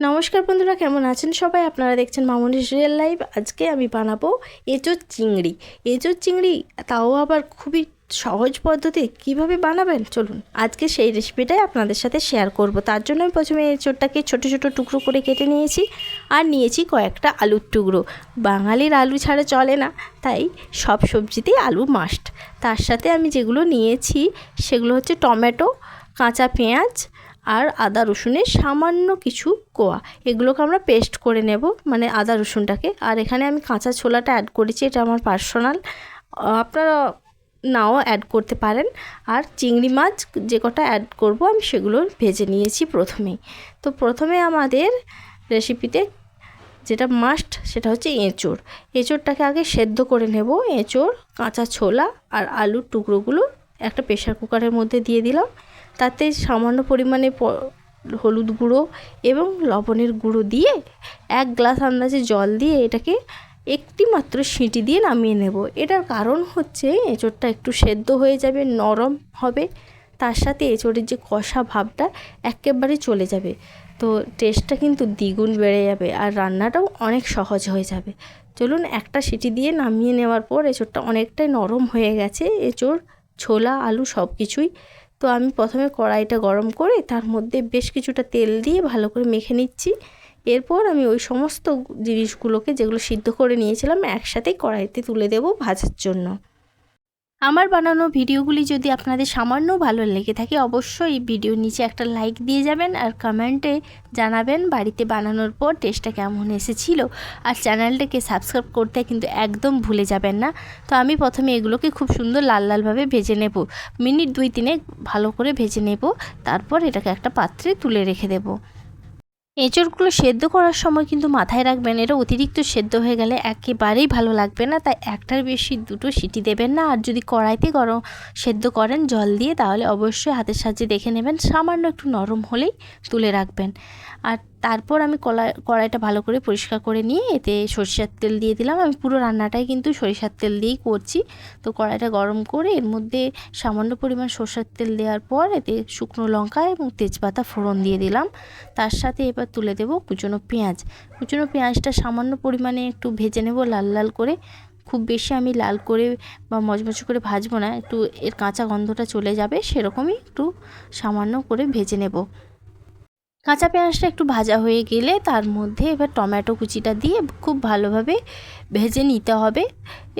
নমস্কার বন্ধুরা, কেমন আছেন সবাই? আপনারা দেখছেন মামনিস রিয়েল লাইভ আজকে আমি বানাবো এঁচোর চিংড়ি। এঁচোর চিংড়ি তাও আবার খুবই সহজ পদ্ধতি। কীভাবে বানাবেন? চলুন, আজকে সেই রেসিপিটাই আপনাদের সাথে শেয়ার করব। তার জন্য আমি প্রথমে এঁচোরটাকে ছোট ছোট টুকরো করে কেটে নিয়েছি আর নিয়েছি কয়েকটা আলুর টুকরো। বাঙালির আলু ছাড়া চলে না, তাই সব সবজিতেই আলু মাস্ট তার সাথে আমি যেগুলো নিয়েছি, সেগুলো হচ্ছে টমেটো, কাঁচা পেঁয়াজ আর আদা রসুনের সামান্য কিছু কোয়া। এগুলোকে আমরা পেস্ট করে নেব মানে আদা রসুনটাকে। আর এখানে আমি কাঁচা ছোলাটা অ্যাড করেছি, এটা আমার পার্সোনাল আপনারা নাও অ্যাড করতে পারেন। আর চিংড়ি মাছ যে কটা অ্যাড করব, আমি সেগুলো ভেজে নিয়েছি প্রথমেই তো প্রথমে আমাদের রেসিপিতে যেটা মাস্ট সেটা হচ্ছে এঁচোড়। এঁচোড়টাকে আগে সেদ্ধ করে নেব। এঁচোড়, কাঁচা ছোলা আর আলুর টুকরোগুলো একটা প্রেশার কুকারের মধ্যে দিয়ে দিলাম। তাতে সামান্য পরিমাণে হলুদ গুঁড়ো এবং লবণের গুঁড়ো দিয়ে এক গ্লাস আন্দাজে জল দিয়ে এটাকে একটি মাত্র সিটি দিয়ে নামিয়ে নেব। এটার কারণ হচ্ছে এঁচোড়টা একটু সেদ্ধ হয়ে যাবে, নরম হবে, তার সাথে এঁচোড়ের যে কষা ভাবটা একেবারে চলে যাবে। তো টেস্টটা কিন্তু দ্বিগুণ বেড়ে যাবে আর রান্নাটাও অনেক সহজ হয়ে যাবে। চলুন একটা সিটি দিয়ে নামিয়ে নেওয়ার পর এঁচোড়টা অনেকটাই নরম হয়ে গেছে। এঁচোড়, ছোলা, আলু সব কিছুই তো আমি প্রথমে কড়াইটা গরম করে তার মধ্যে বেশ কিছুটা তেল দিয়ে ভালো করে মেখে নিচ্ছি। এরপর আমি ওই সমস্ত জিনিসগুলোকে যেগুলো সিদ্ধ করে নিয়েছিলাম একসাথেই কড়াইতে তুলে দেব ভাজার জন্য। আমার বানানো ভিডিওগুলি যদি আপনাদের সামান্য ভালো লেগে থাকে, অবশ্যই ভিডিওর নিচে একটা লাইক দিয়ে যাবেন আর কমেন্টে জানাবেন বাড়িতে বানানোর পর টেস্টটা কেমন এসেছিল। আর চ্যানেলটাকে সাবস্ক্রাইব করতে কিন্তু একদম ভুলে যাবেন না। তো আমি প্রথমে এগুলোকে খুব সুন্দর লাল লালভাবে ভেজে নেব। মিনিট দুই তিনে ভালো করে ভেজে নেব। তারপর এটাকে একটা পাত্রে তুলে রেখে দেবো। এঁচড়গুলো সেদ্ধ করার সময় কিন্তু মাথায় রাখবেন এরা অতিরিক্ত সেদ্ধ হয়ে গেলে একেবারেই ভালো লাগবে না। তাই একটার বেশি দুটো সিটি দেবেন না। আর যদি কড়াইতে গরম সেদ্ধ করেন জল দিয়ে, তাহলে অবশ্যই হাতের সাহায্যে দেখে নেবেন। সামান্য একটু নরম হলেই তুলে রাখবেন। আর তারপর আমি কলা, কড়াইটা ভালো করে পরিষ্কার করে নিয়ে এতে সরিষার তেল দিয়ে দিলাম। আমি পুরো রান্নাটাই কিন্তু সরিষার তেল দিয়েই করছি। তো কড়াইটা গরম করে এর মধ্যে সামান্য পরিমাণ সরষের তেল দেওয়ার পর এতে শুকনো লঙ্কা এবং তেজপাতা ফোড়ন দিয়ে দিলাম। তার সাথে এবার তুলে দেবো কুচনো পেঁয়াজ। কুচনো পেঁয়াজটা সামান্য পরিমাণে একটু ভেজে নেব লাল লাল করে। খুব বেশি আমি লাল করে বা মচমচ করে ভাজবো না, একটু এর কাঁচা গন্ধটা চলে যাবে সেরকমই একটু সামান্য করে ভেজে নেব। কাঁচা পেঁয়াজটা একটু ভাজা হয়ে গেলে তার মধ্যে এবার টমেটো কুচিটা দিয়ে খুব ভালোভাবে ভেজে নিতে হবে।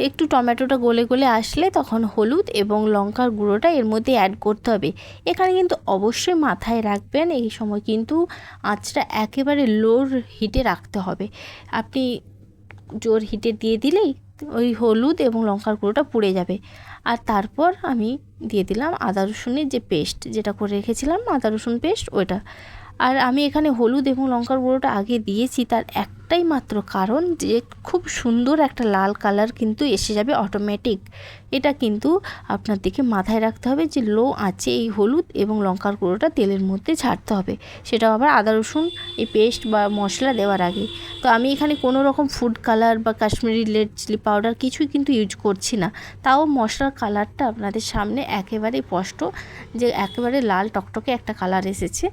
একটু টমেটোটা গলে গলে আসলে তখন হলুদ এবং লঙ্কার গুঁড়োটা এর মধ্যে অ্যাড করতে হবে। এখানে কিন্তু অবশ্যই মাথায় রাখবেন, এই সময় কিন্তু আঁচটা একেবারে লোর হিটে রাখতে হবে। আপনি জোর হিটে দিয়ে দিলেই ওই হলুদ এবং লঙ্কার গুঁড়োটা পুড়ে যাবে। আর তারপর আমি দিয়ে দিলাম আদা রসুনের যে পেস্ট যেটা করে রেখেছিলাম, আদা রসুন পেস্ট ওইটা। আর আমি এখানে হলুদ এবং লঙ্কার গুঁড়োটা আগে দিয়েছি, তার একটাই মাত্র কারণ যে খুব সুন্দর একটা লাল কালার কিন্তু এসে যাবে অটোমেটিক এটা কিন্তু আপনার দিকে মাথায় রাখতে হবে যে লো আঁচে এই হলুদ এবং লঙ্কার গুঁড়োটা তেলের মধ্যে ছাড়তে হবে। সেটাও আবার আদা, রসুন, এই পেস্ট বা মশলা দেওয়ার আগে। তো আমি এখানে কোনো রকম ফুড কালার বা কাশ্মীরি রেড চিলি পাউডার কিছুই কিন্তু ইউজ করছি না। তাও মশলার কালারটা আপনাদের সামনে একেবারে স্পষ্ট যে একেবারে লাল টকটকে একটা কালার এসেছে।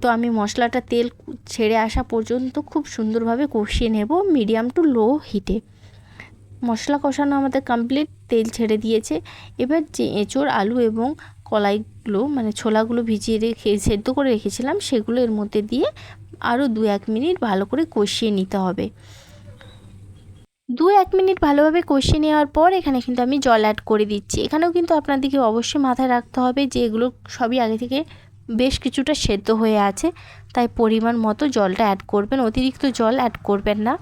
তো আমি মশলাটা তেল ছেড়ে আসা পর্যন্ত খুব সুন্দরভাবে কষিয়ে নেব মিডিয়াম টু লো হিটে। মশলা কষানো আমাদের কমপ্লিট তেল ছেড়ে দিয়েছে। এবার যে এঁচোড়, আলু এবং কলাইগুলো মানে ছোলাগুলো ভিজিয়ে রেখে, সেদ্ধ করে রেখেছিলাম, সেগুলো এর মধ্যে দিয়ে আরও দু এক মিনিট ভালো করে কষিয়ে নিতে হবে। দু এক মিনিট ভালোভাবে কষিয়ে নেওয়ার পর এখানে কিন্তু আমি জল অ্যাড করে দিচ্ছি। এখানেও কিন্তু আপনাদেরকে অবশ্যই মাথায় রাখতে হবে যে এগুলো সবই আগে থেকে বেশ কিছুটা সেদ্ধ হয়ে আছে, তাই পরিমাণ মতো জলটা অ্যাড করবেন। অতিরিক্ত জল অ্যাড করবেন না।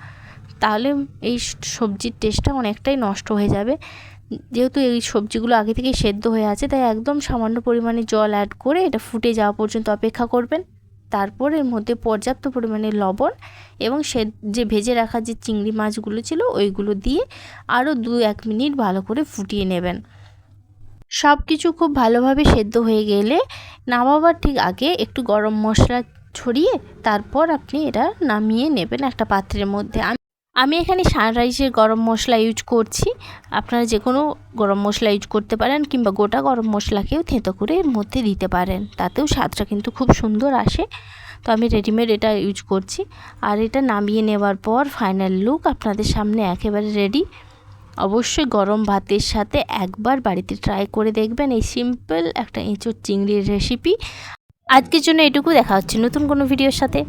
তাহলে এই সবজির টেস্টটা অনেকটাই নষ্ট হয়ে যাবে। যেহেতু এই সবজিগুলো আগে থেকেই সেদ্ধ হয়ে আছে, তাই একদম সামান্য পরিমাণে জল অ্যাড করে এটা ফুটে যাওয়া পর্যন্ত অপেক্ষা করবেন। তারপর এর মধ্যে পর্যাপ্ত পরিমাণে লবণ এবং সে যে ভেজে রাখা যে চিংড়ি মাছগুলো ছিল, ওইগুলো দিয়ে আরও দু এক মিনিট ভালো করে ফুটিয়ে নেবেন। সব কিছু খুব ভালোভাবে সেদ্ধ হয়ে গেলে নামাবার ঠিক আগে একটু গরম মশলা ছড়িয়ে তারপর আপনি এটা নামিয়ে নেবেন একটা পাত্রের মধ্যে। আমি এখানে সানরাইজের গরম মশলা ইউজ করছি। আপনারা যে কোনো গরম মশলা ইউজ করতে পারেন কিংবা গোটা গরম মশলাকেও থেঁতো করে এর মধ্যে দিতে পারেন। তাতেও স্বাদটা কিন্তু খুব সুন্দর আসে। তো আমি রেডিমেড এটা ইউজ করছি। আর এটা নামিয়ে নেওয়ার পর ফাইনাল লুক আপনাদের সামনে একেবারে রেডি। অবশ্যই গরম ভাতের সাথে একবার বাড়িতে ট্রাই করে দেখবেন এই সিম্পল একটা এঁচোর চিংড়ির রেসিপি আজকের জন্য এটুকু, দেখা হচ্ছে নতুন কোনো ভিডিওর সাথে।